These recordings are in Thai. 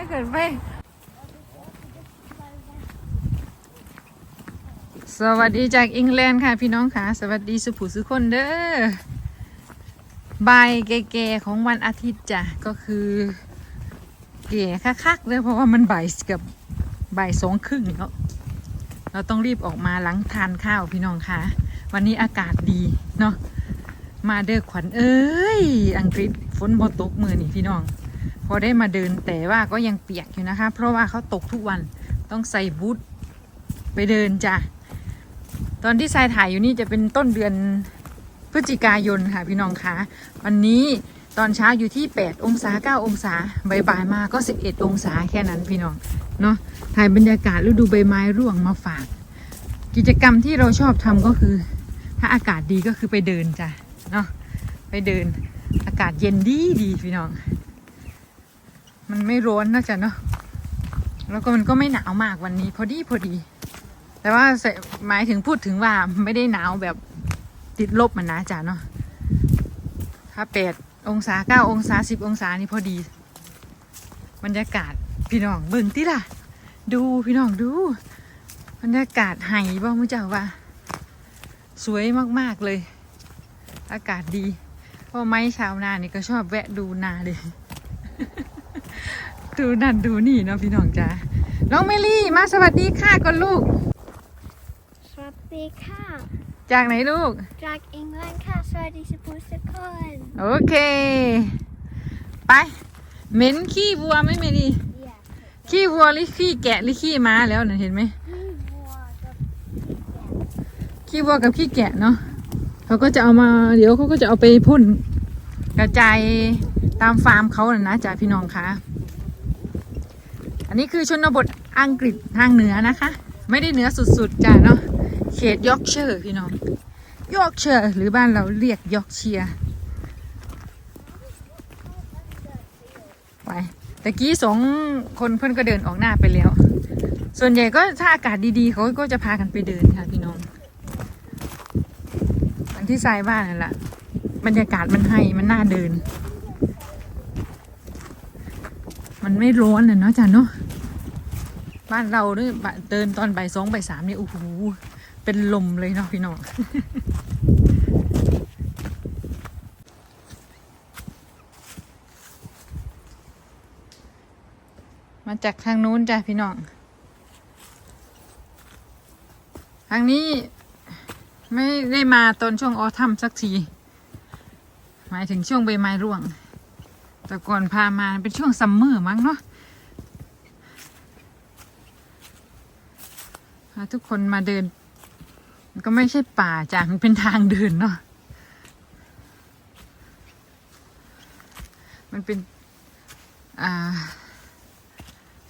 ไม่เกิดไป สวัสดีจากอังกฤษค่ะพี่น้องค่ะ สวัสดีสุภุสุคนเด้อบายแก่ๆของวันอาทิตย์จ้ะ ก็คือเก๋คักๆเลยเพราะว่ามันบ่ายเกับบ่ายสองครึ่งแล้วเราต้องรีบออกมาหลังทานข้าวพี่น้องค่ะ วันนี้อากาศดีเนาะมาเด้อขวัญเอ้ย อังกฤษฝนบ่ตกมือนี่พี่น้อง พอได้มาเดินแต่ว่าก็ยังเปียกอยู่นะคะ เพราะว่าเขาตกทุกวันต้องใส่บูทไปเดินจ้ะตอนที่ทรายถ่ายอยู่นี่จะเป็นต้นเดือนพฤศจิกายนค่ะพี่น้องคะวันนี้ตอนเช้าอยู่ที่ 8 องศา 9 องศาใบ่ายมาก็ 11 องศาแค่นั้นพี่น้องเนาะถ่ายบรรยากาศฤดูใบไม้ร่วงมาฝาก กิจกรรมที่เราชอบทำก็คือ ถ้าอากาศดีก็คือไปเดินจ้ะเนาะไปเดินอากาศเย็นดีดีพี่น้อง มันไม่ร้อนนะจ๊ะเนาะแล้วก็มันก็ไม่หนาวมากวันนี้ พอดีพอดี แต่ว่าใส่หมายถึงพูดถึงว่าไม่ได้หนาวแบบติดลบมันนะจ๊ะเนาะถ้าแปดองศาเก้าองศาสิบองศานี่พอดี บรรยากาศพี่น้องเบิ่งติล่ะ ดูพี่น้องดู บรรยากาศไห่บ้างมุเจ้าว่า สวยมากๆเลย อากาศดี เพราะไม้ชาวนานี่ก็ชอบแวะดูนาเลย ดูนั่นดูนี่เนาะพี่น้องจ้าน้องเมลี่มาสวัสดีค่ะก่อนลูก สวัสดีค่ะ จากไหนลูก จากอังกฤษค่ะ สวัสดีสุภูสุคนโอเค ไปเหม็นขี้วัวไหมเมลี่อย่าขี้วัวหรือขี้แกะหรือขี้ม้าแล้วน่ะเห็นไหมพี่วัวกับขี้วัวกับขี้แกะเนาะเขาก็จะเอามาเดี๋ยวเขาก็จะเอาไปพ่นกระจายตามฟาร์มเขาน่ะนะจากพี่น้องคะ อันนี้คือชนบทอังกฤษทางเหนือนะคะ ไม่ได้เหนือสุดๆจ้ะเนาะเขตยอร์กเชอร์พี่น้องยอร์กเชอร์หรือบ้านเราเรียกยอร์กเชียร์ไปตะกี้สองคนเพื่อนก็เดินออกหน้าไปแล้ว ส่วนใหญ่ก็ถ้าอากาศดีๆเขาก็จะพากันไปเดินค่ะพี่น้องอันที่ทรายบ้านนั่นแหละบรรยากาศมันให้มันน่าเดิน มันไม่ร้อนเลยเนาะจ้ะเนาะ บ้านเราเนี่ยเดินตอนบ่ายสองบ่ายสามเนี่ยโอ้โหเป็นลมเลยเนาะพี่น้องมาจากทางนู้นจ้ะพี่น้อง ทางนี้ไม่ได้มาตอนช่วงออทัมสักที หมายถึงช่วงใบไม้ร่วง แต่ก่อนพามาเป็นช่วงซัมเมอร์มั้งเนาะพา ทุกคนมาเดิน ก็ไม่ใช่ป่าจ้ะมันเป็นทางเดินเนาะมันเป็น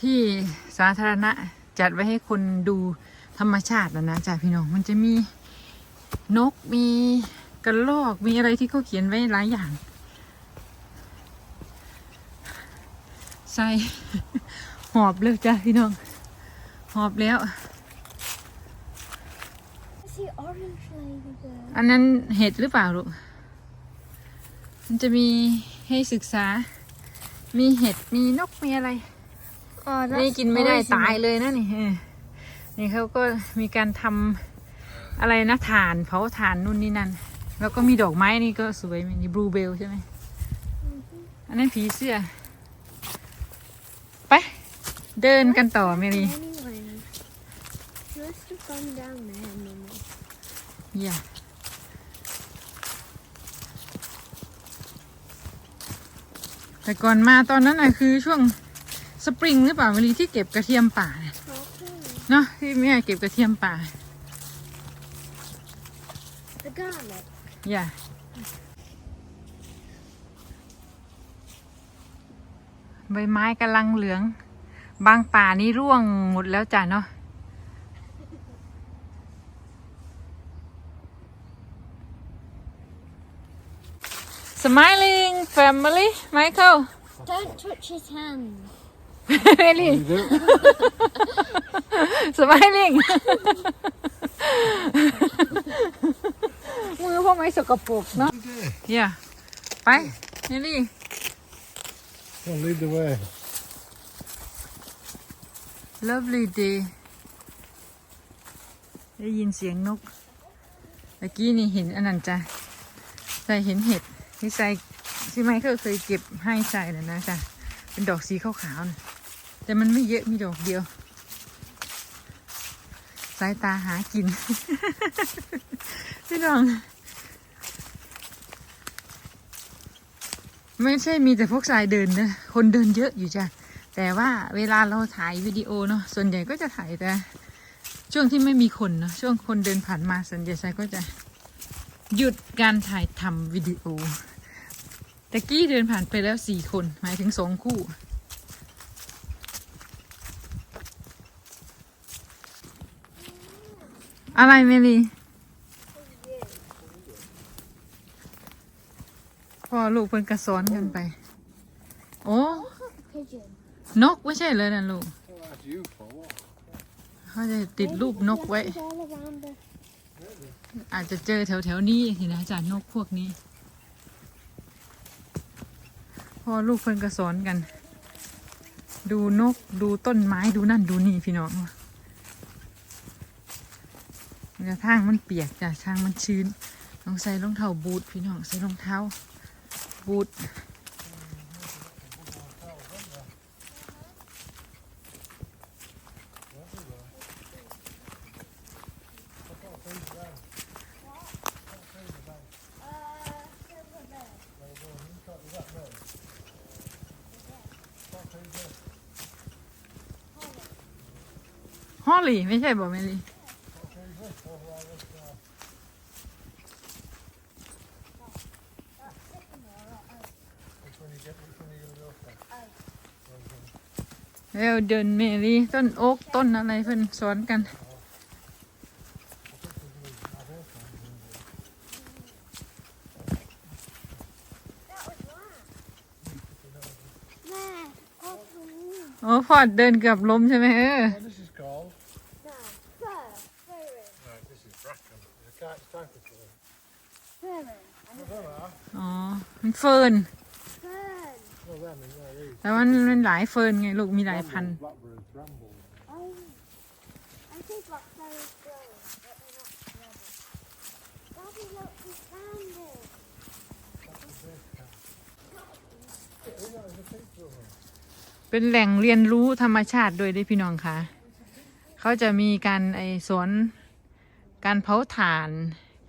ที่สาธารณะจัดไว้ให้คนดูธรรมชาตินะนะจ้ะพี่น้องมันจะมีนกมีกระรอกมีอะไรที่เขาเขียนไว้หลายอย่างใส่หอบเลยจ้ะพี่น้อง หอบแล้ว สีออเรนจ์เลยดีกว่าอันนั้นเห็ดหรือเปล่าลูก มันจะมีให้ศึกษา มีเห็ด มีนก มีอะไรอ๋อนี่กินไม่ได้ตายเลยนะนี่เออนี่เขาก็มีการทำอะไรนะถ่านเผาถ่านนู่นนี่นั่น แล้วก็มีดอกไม้นี่ก็สวยมีบลูเบลใช่ไหม อันนั้นผีเสื้อ ไป เดินกันต่อเมรี Anyway, let's just go down there, Mummy. อย่าแต่ก่อนมาตอนนั้นน่ะคือช่วงสปริงหรือเปล่าเมรีที่เก็บกระเทียมป่าเนี่ย Okay. เนาะที่แม่เก็บกระเทียมป่า The garlic. อย่า ใบไม้กำลังเหลือง บางป่านี่ร่วงหมดแล้วจ้ะเนาะ Smiling family Michael Don't touch his hand. really Smiling มือพ่อไม่สกปรกเนาะอย่าไปนี่ลี่ Don't lead the way. lovely day ได้ยินเสียงนก เมื่อกี้นี่เห็นอันนั้นจ้ะใส่เห็นเห็ด ที่ใส่ที่ไมเคยเคยเก็บให้ใส่นะนะจ้ะเป็นดอกสีขาวๆนะแต่มันไม่เยอะมีดอกเดียว สายตาหากิน พี่น้อง ไม่ใช่มีแต่พวกสายเดินนะ คนเดินเยอะอยู่จ้ะ แต่ว่าเวลาเราถ่ายวิดีโอเนาะ ส่วนใหญ่ก็จะถ่ายแต่ช่วงที่ไม่มีคนเนาะ ช่วงคนเดินผ่านมาส่วนใหญ่สายก็จะหยุดการถ่ายทำวิดีโอ ตะกี้เดินผ่านไปแล้วสี่คน หมายถึงสองคู่ อะไรเมลีพ่อลูกเพิ่นกระซ้อนกันไป โอ้ Pigeon. นกไม่ใช่เลยนะลูก Well, that's you for what? เขาจะติดรูปนกไว้ Flutters all around the อาจจะเจอแถวแถวๆนี้สินะจานนกพวกนี้ พ่อลูกเพิ่นก็สอนกัน ดูนกดูต้นไม้ดูนั่นดูนี่พี่น้องกระทางมันเปียกจ้ะทางมันชื้นต้องใส่รองเท้าบูทพี่น้องใส่รองเท้าบูท ฮอลลี่ไม่ใช่บอกเมลี่เร็วเดินเมลี่ต้นโอ๊กต้นอะไรเพิ่นสอนกัน There. Oh, blue. โอ้พอดเดินเกือบล้มใช่ไหมเออ What this is called? No. Fur. Furry. Right, this is bracken. It's, a, it's time for fur. Furry. Well, there are. อ๋อ มันเฟิร์น Fern. Well, them and there is. แต่ว่ามันมันหลายเฟิร์นไงลูกมีหลายพันธุ์ Blackbird, bramble. Oh. I think blackberries growing, but they're not ready. Daddy, look, we found it. Yeah, there's a picture of them. เป็นแหล่งเรียนรู้ธรรมชาติโดยได้พี่น้องค่ะเขาจะมีการไอสวนการเผาถ่าน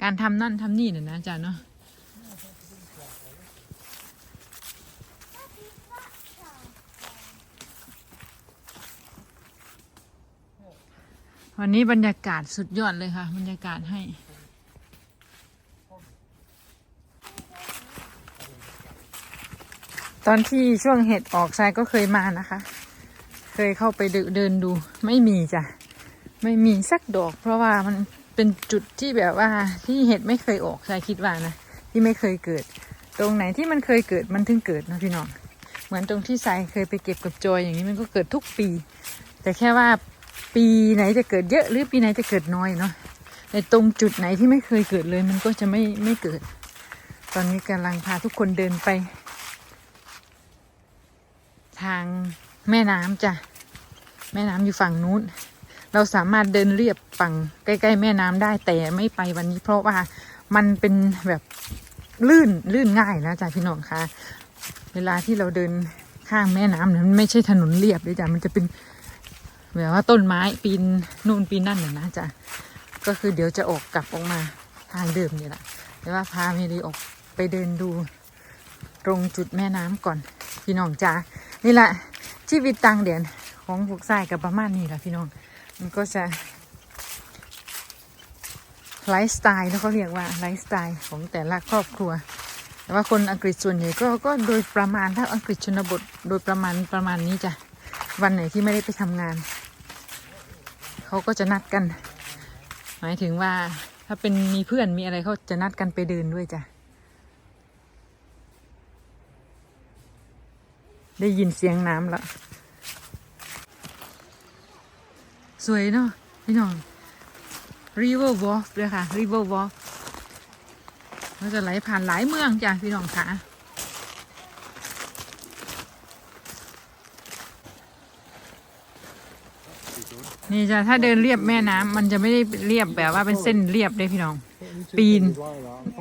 การทำนั่นทำนี่น่ะนะอาจารย์เนาะวันนี้บรรยากาศสุดยอดเลยค่ะ บรรยากาศให้ ตอนที่ช่วงเห็ดออกทรายก็เคยมานะคะ เคยเข้าไปเดินดู ไม่มีจ้ะ ไม่มีสักดอก เพราะว่ามันเป็นจุดที่แบบว่าที่เห็ดไม่เคยออกทรายคิดว่านะที่ไม่เคยเกิด ตรงไหนที่มันเคยเกิดมันถึงเกิดนะพี่น้อง เหมือนตรงที่ทรายเคยไปเก็บกับจอยอย่างนี้มันก็เกิดทุกปี แต่แค่ว่าปีไหนจะเกิดเยอะหรือปีไหนจะเกิดน้อยเนาะในตรงจุดไหนที่ไม่เคยเกิดเลยมันก็จะไม่ไม่เกิด ตอนนี้กำลังพาทุกคนเดินไป ทางแม่น้ำจ้ะ แม่น้ำอยู่ฝั่งนู้น เราสามารถเดินเรียบฝั่งใกล้ๆแม่น้ำได้แต่ไม่ไปวันนี้ เพราะว่ามันเป็นแบบลื่นลื่นง่ายนะจ๊ะพี่น้องคะเวลาที่เราเดินข้างแม่น้ำเนี่ยมันไม่ใช่ถนนเรียบเลยจ้ะมันจะเป็นแบบว่าต้นไม้ปีนนู่นปีนนั่นน่ะนะจ๊ะก็คือเดี๋ยวจะออกกลับออกมาทางเดิมนี่แหละแต่ว่าพาเมลีออกไปเดินดูตรงจุดแม่น้ำก่อนพี่น้องจ้า นี่แหละชีวิตต่างเดียนของพวกทรายกับประมาณนี้แหละพี่น้อง มันก็จะไลฟ์สไตล์แล้วเขาเรียกว่าไลฟ์สไตล์ของแต่ละครอบครัว แต่ว่าคนอังกฤษส่วนใหญ่ก็ก็โดยประมาณถ้าอังกฤษชนบทโดยประมาณประมาณนี้จ้ะวันไหนที่ไม่ได้ไปทำงาน เขาก็จะนัดกัน หมายถึงว่าถ้าเป็นมีเพื่อนมีอะไรเขาจะนัดกันไปเดินด้วยจ้ะ ได้ยินเสียงน้ำแล้วสวยเนาะพี่น้อง River Walk เลยค่ะ River Walk เราจะไหลผ่านหลายเมืองจ้ะพี่น้องค่ะนี่จ้ะถ้าเดินเรียบแม่น้ำมันจะไม่ได้เรียบแบบว่าเป็นเส้นเรียบเลยพี่น้อง ปีน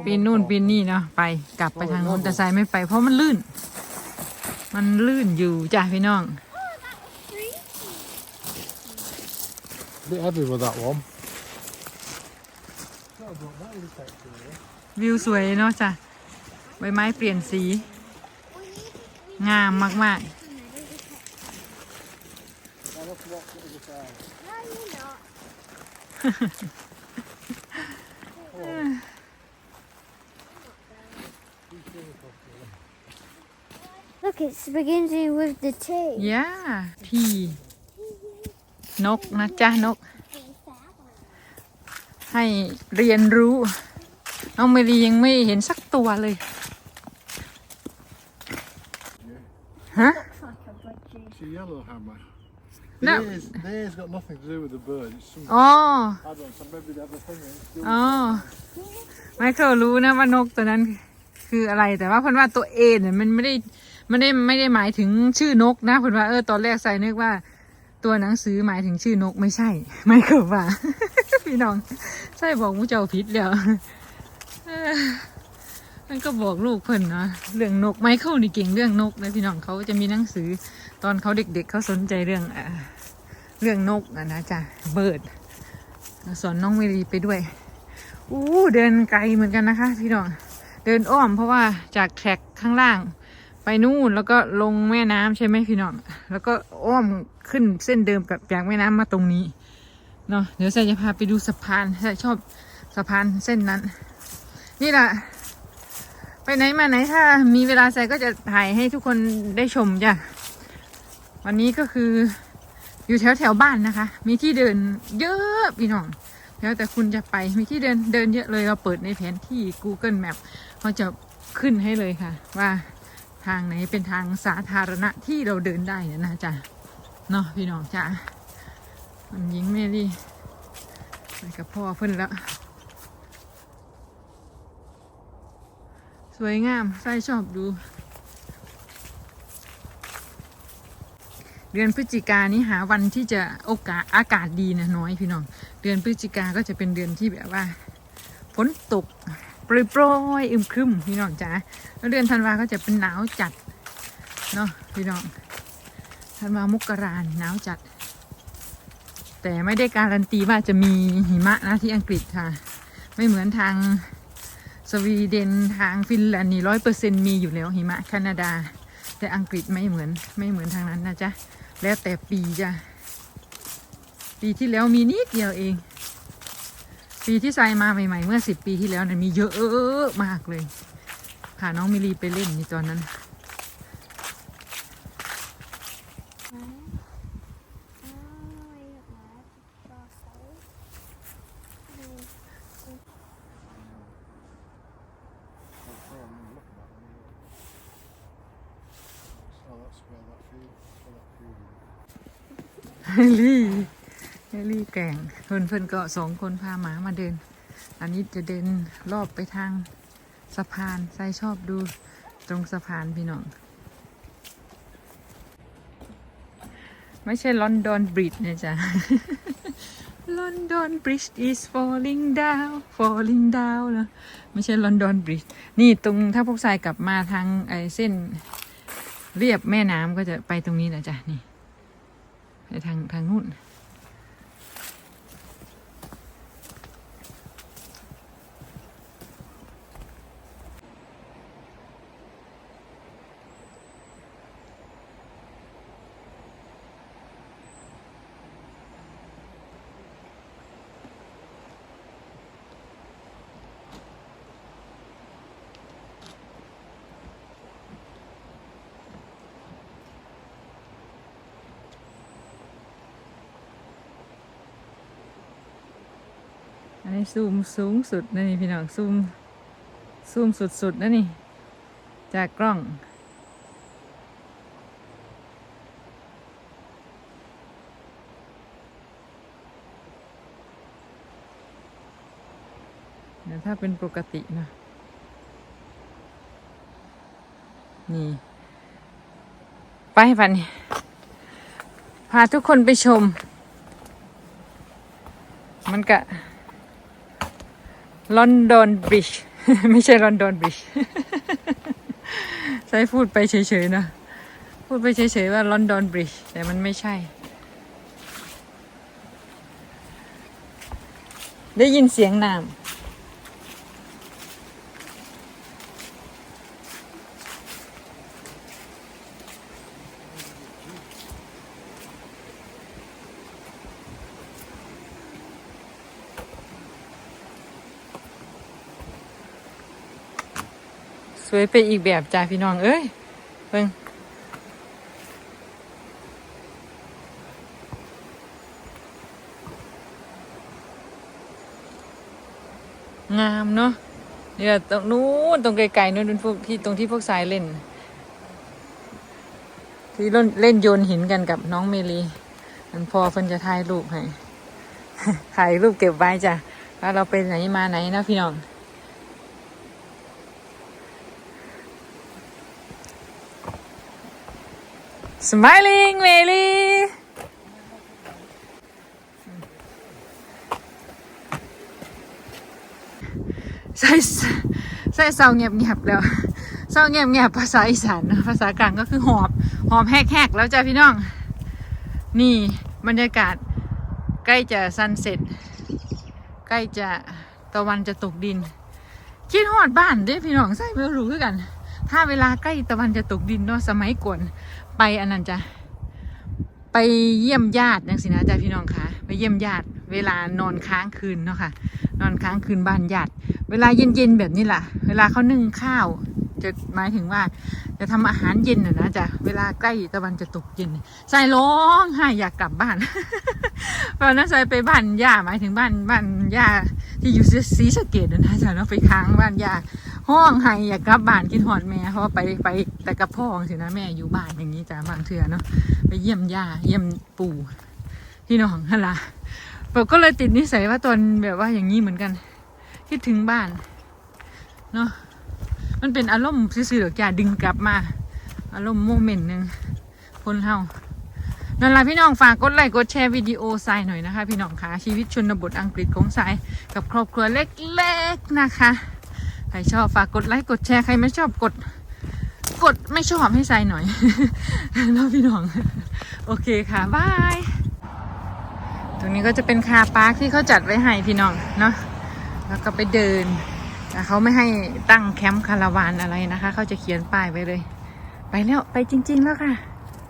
ปีนนู่นปีนนี่เนาะไปกลับไปทางนู้นแต่สายไม่ไปเพราะมันลื่น มันลื่นอยู่จ้ะพี่น้อง bit heavy with that one. That was that was effective. วิวสวยเนาะจ้ะใบไม้เปลี่ยนสี งามมาก I'll have to watch it as a side. No, you're not. Look, it's beginning with the T. ๆย่าพี่นกนะจ๊ะนก ให้เรียนรู้ น้องเมรียังไม่เห็นสักตัวเลย ฮะ Looks like a budgie. It's a yellow hammer. No. Theirs, theirs got nothing to do with the bird. It's some, อ๋อ I don't know, maybe they have a thing. and it's still- อ๋อไมเคิลรู้นะว่านกตัวนั้นคืออะไรแต่ว่าเพิ่นว่าตัวเอเนี่ยมันไม่ได้ ไม่ได้ไม่ได้หมายถึงชื่อนกนะเพิ่นว่าเออตอนแรกใส่นึกว่า ตัวหนังสือหมายถึงชื่อนกไม่ใช่ ไมเคิลว่า พี่น้องใช่บอกมูเจ้าผิดแล้วมันก็บอกลูกเพิ่นเนาะเรื่องนกไมเคิลนี่เก่งเรื่องนกนะพี่น้องเขาจะมีหนังสือตอนเขาเด็กๆเขาสนใจเรื่องเอ่อเรื่องนกอะนะจ๊ะเบิร์ดสอนน้องเมรีไปด้วยอู้เดินไกลเหมือนกันนะคะ พี่น้องเดินอ้อมเพราะว่าจากแทร็กข้างล่าง ไปนู่นแล้วก็ลงแม่น้ำใช่ไหมพี่น้อง แล้วก็อ้อมขึ้นเส้นเดิมกับจากแม่น้ำมาตรงนี้เนาะเดี๋ยวใส่จะพาไปดูสะพานใส่ชอบสะพานเส้นนั้น นี่แหละไปไหนมาไหนถ้ามีเวลาใส่ก็จะถ่ายให้ทุกคนได้ชมจ้ะวันนี้ก็คืออยู่แถวแถวบ้านนะคะ มีที่เดินเยอะพี่น้องแล้วแต่คุณจะไปมีที่เดินเดินเยอะเลยเราเปิดในแผนที่ Google Map เขาจะขึ้นให้เลยค่ะ ว่า ทางไหนเป็นทางสาธารณะที่เราเดินได้เนี่ยนะจ๊ะเนาะพี่น้องจ้ะมันยิงเมลี่ไปกับพ่อเพิ่นแล้ว สวยงามใส่ชอบดู เดือนพฤศจิกานี้หาวันที่จะโอกาสอากาศดีนะน้อยพี่น้อง เดือนพฤศจิกาก็จะเป็นเดือนที่แบบว่าฝนตก ปรยโปรยอึมครึมพี่น้องจ้าแล้วเดือนธันวาก็จะเป็นหนาวจัดเนาะพี่น้องธันวามกราหนาวจัด แต่ไม่ได้การันตีว่าจะมีหิมะนะที่อังกฤษค่ะ ไม่เหมือนทางสวีเดนทางฟินแลนด์นี่ร้อยเปอร์เซ็นมีอยู่แล้วหิมะแคนาดา แต่อังกฤษไม่เหมือนไม่เหมือนทางนั้นนะจ๊ะ แล้วแต่ปีจ้ะ ปีที่แล้วมีนิดเดียวเอง ปีที่ไซมาใหม่ๆ เมื่อสิบปีที่แล้วเนี่ยมีเยอะมากเลยพาน้องมิลีไปเล่นในตอนนั้น Oh, that's where that field, where that field is. เฮลี่ เฮลี่แก่งเพื่อนเพื่อนก็สองคนพาหมามาเดิน อันนี้จะเดินรอบไปทางสะพานไซชอบดูตรงสะพานพี่น้อง ไม่ใช่ลอนดอนบริดจ์นะจ๊ะลอนดอนบริดจ์ is falling down falling down นะไม่ใช่ลอนดอนบริดจ์นี่ตรงถ้าพวกทรายกลับมาทางไอเส้นเรียบแม่น้ำก็จะไปตรงนี้นะจ๊ะ นี่ ไปทางทางนู้น อันนี้ซูมสูงสุดนะนี่พี่น้องซูมซูมสุดๆนะนี่ จากกล้อง ถ้าเป็นปกตินะ นี่ ไปฟันพาทุกคนไปชม มันกะ ลอนดอนบริดจ์ไม่ใช่ลอนดอนบริดจ์ใช้พูดไปเฉยๆนะ พูดไปเฉยๆว่าลอนดอนบริดจ์แต่มันไม่ใช่ ได้ยินเสียงน้ำ สวยไปอีกแบบจ้าพี่น้อง เอ้ยเบิ่งงามเนาะเนี่ยตรงนู้นตรงไกลๆนู้นเป็นพวกที่ตรงที่พวกสายเล่น ที่เล่นเล่นโยนหินกันกับน้องเมลีมันพอเพิ่นจะถ่ายรูปให้ถ่ายรูปเก็บไว้จ้ะว่าเราไปไหนมาไหนนะพี่น้อง Smiling Meli ใส่ใส่เศร้าเงียบๆแล้วเศร้าเงียบๆภาษาอีสานภาษากลางก็คือหอบหอบแหกๆแล้วจ้ะพี่น้อง นี่บรรยากาศใกล้จะซันเซ็ตใกล้จะตะวันจะตกดิน คิดหอดบ้านเด้พี่น้องใส่ไม่รู้คือกัน ถ้าเวลาใกล้ตะวันจะตกดินเนาะสมัยก่อน ไปอันนั้นจ้ะไปเยี่ยมญาตินังสินะจ้ะพี่น้องคะไปเยี่ยมญาติ เวลานอนค้างคืนเนาะค่ะ นอนค้างคืนบ้านญาติ เวลาเย็นๆแบบนี้ล่ะ เวลาเขานึ่งข้าว จะหมายถึงว่า จะทำอาหารเย็นน่ะนะจ๊ะเวลาใกล้ตะวันจะตกเย็นใส่ร้องไห้อยากกลับบ้านตอนนั้นใส่ไปบ้านย่าหมายถึงบ้านบ้านย่าที่อยู่ศรีสะเกดนะจ๊ะเนาะไปค้างบ้านย่า ห้องไห้อยากกลับบ้านคิดหอดแม่เพราะว่าไปไปแต่กับพ่อสินะแม่อยู่บ้านอย่างนี้จ้ะบางเทื่อเนาะไปเยี่ยมย่าเยี่ยมปู่พี่น้องนั่นล่ะผมก็เลยติดนิสัยว่าตอนแบบว่าอย่างนี้เหมือนกัน คิดถึงบ้านเนาะมันเป็นอารมณ์ซื่อๆหรอกดึงกลับมา อารมณ์โมเมนต์หนึ่งคนเฮานั่นละพี่น้องฝากกดไลค์กดแชร์วิดีโอทรายหน่อยนะคะ พี่น้องคะชีวิตชนบทอังกฤษของทรายกับครอบครัวเล็กๆนะคะ ใครชอบฝากกดไลค์กดแชร์ใครไม่ชอบกด กดไม่ชอบให้ทรายหน่อยแล้วพี่น้อง โอเคค่ะบายตรงนี้ก็จะเป็นคาปาร์คที่เขาจัดไว้ให้พี่น้องเนาะแล้วก็ไปเดินแต่เขาไม่ให้ตั้งแคมป์คาราวานอะไรนะคะ เขาจะเขียนป้ายไว้เลย ไปแล้วไปจริง ๆ แล้วค่ะ